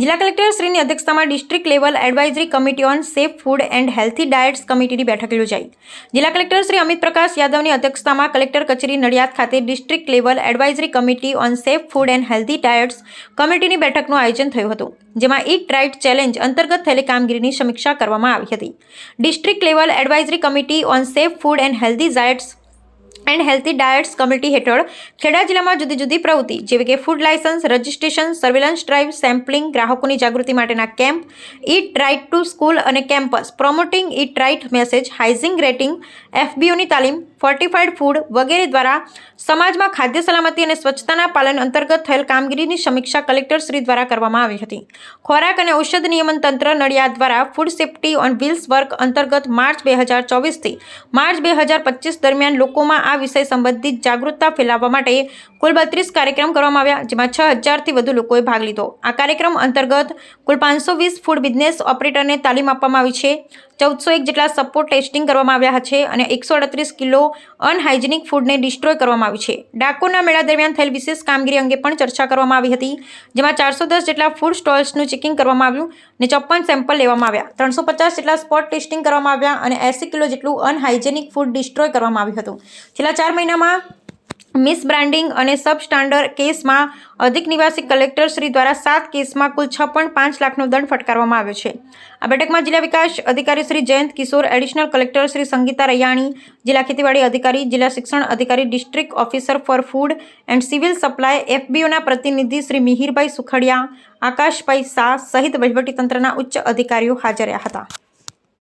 જિલ્લા કલેક્ટર શ્રીની અધ્યક્ષતામાં district level advisory committee on safe food and healthy diets કમિટીની બેઠક યોજાઈ. જિલ્લા કલેક્ટર શ્રી અમિત પ્રકાશ યાદવની અધ્યક્ષતામાં કલેક્ટર કચેરી નડિયાદ ખાતે district level advisory committee on safe food and healthy diets કમિટીની બેઠકનું આયોજન થયું હતું, જેમાં ઈટ રાઇટ ચેલેન્જ અંતર્ગત થયેલી કામગીરીની સમીક્ષા કરવામાં આવી હતી. District level advisory committee on safe food and healthy diets and healthy diets committee હેઠળ ખેડા જિલ્લામાં જુદી જુદી પ્રવૃત્તિ, જેવી કે food licence registration surveillance drive sampling ગ્રાહકોની જાગૃતિ માટેના camp eat right to school અને campus promoting eat right message hygiene rating એફબીઓની તાલીમ ફોર્ટિફાઈડ ફૂડ વગેરે દ્વારા સમાજમાં ખાદ્ય સલામતી અને સ્વચ્છતાના પાલન અંતર્ગત થયેલ કામગીરીની સમીક્ષા કલેક્ટર શ્રી દ્વારા કરવામાં આવી હતી. ખોરાક અને ઔષધ નિયમન તંત્ર નડિયાદ દ્વારા food safety on wheels work અંતર્ગત માર્ચ બે હજાર ચોવીસથી માર્ચ બે હજાર પચીસ દરમિયાન લોકોમાં આ વિષય સંબંધિત જાગૃતતા ફેલાવવા માટે કુલ બત્રીસ કાર્યક્રમ કરવામાં આવ્યા, જેમાં છ હજારથી વધુ લોકોએ ભાગ લીધો. આ કાર્યક્રમ અંતર્ગત કુલ પાંચસો વીસ ફૂડ બિઝનેસ ઓપરેટરને તાલીમ આપવામાં આવી છે. ચૌદસો એક જેટલા સપોર્ટ ટેસ્ટિંગ કરવામાં આવ્યા છે અને એકસો અડત્રીસ કિલો અનહાઇજેનિક ફૂડને ડિસ્ટ્રોય કરવામાં આવી છે. ડાકોરના મેળા દરમિયાન થયેલ વિશેષ કામગીરી અંગે પણ ચર્ચા કરવામાં આવી હતી, જેમાં ચારસો દસ જેટલા ફૂડ સ્ટોલ્સનું ચેકિંગ કરવામાં આવ્યું અને ચોપ્પન સેમ્પલ લેવામાં આવ્યા. ત્રણસો પચાસ જેટલા સ્પોટ ટેસ્ટિંગ કરવામાં આવ્યા અને એંસી કિલો જેટલું અનહાઇજેનિક ફૂડ ડિસ્ટ્રોય કરવામાં આવ્યું હતું. છેલ્લા ચાર મહિનામાં મિસ બ્રાન્ડિંગ અને સબ સ્ટાન્ડર્ડ કેસમાં અધિક નિવાસી કલેક્ટર શ્રી દ્વારા સાત કેસમાં કુલ છ પોઈન્ટ પાંચ લાખનો દંડ ફટકારવામાં આવ્યો છે. આ બેઠકમાં જિલ્લા વિકાસ અધિકારી શ્રી જયંત કિશોર, એડિશનલ કલેક્ટર શ્રી સંગીતા રૈયાણી, જિલ્લા ખેતીવાડી અધિકારી, જિલ્લા શિક્ષણ અધિકારી, district officer for food and civil supply, એફબીઓના પ્રતિનિધિ શ્રી મિહિરભાઈ સુખડિયા, આકાશભાઈ શાહ સહિત વહીવટીતંત્રના ઉચ્ચ અધિકારીઓ હાજર રહ્યા હતા.